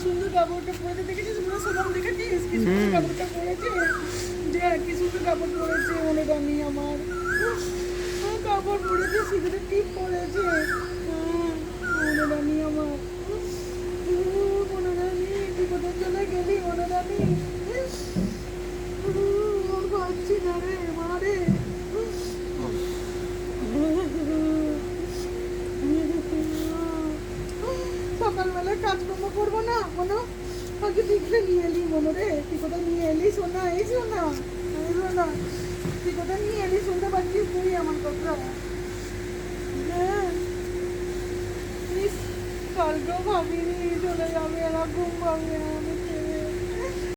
সুন্দর কাপড়টা পরে দেখেছিস মনে সোনাম দেখেছিস কি সুন্দর কাপড়টা পরেছে যে কি সুন্দর কাপড় পরেছে মনে রানি আমার কাপড় পরেছে সিঁদুরে টিপ পরেছে আহ, মনে রানি আমার উহ, মনে রানি তুই চলে গেলি, মনে আর পাচ্ছি না রে, মা রে। সকালবেলা কাজকর্ম করব না কোনো আগে দেখলে নিয়ে এলি মনে রে। তুই কোথায় নিয়ে এলি সোনা? এই সোনা এই সোনা। তুই কোথায় নিয়ে এলি? শুনতে পাচ্ছিস তুই আমার কথা। হ্যাঁ। কালকেও ভাবিনি। bagong mangyari.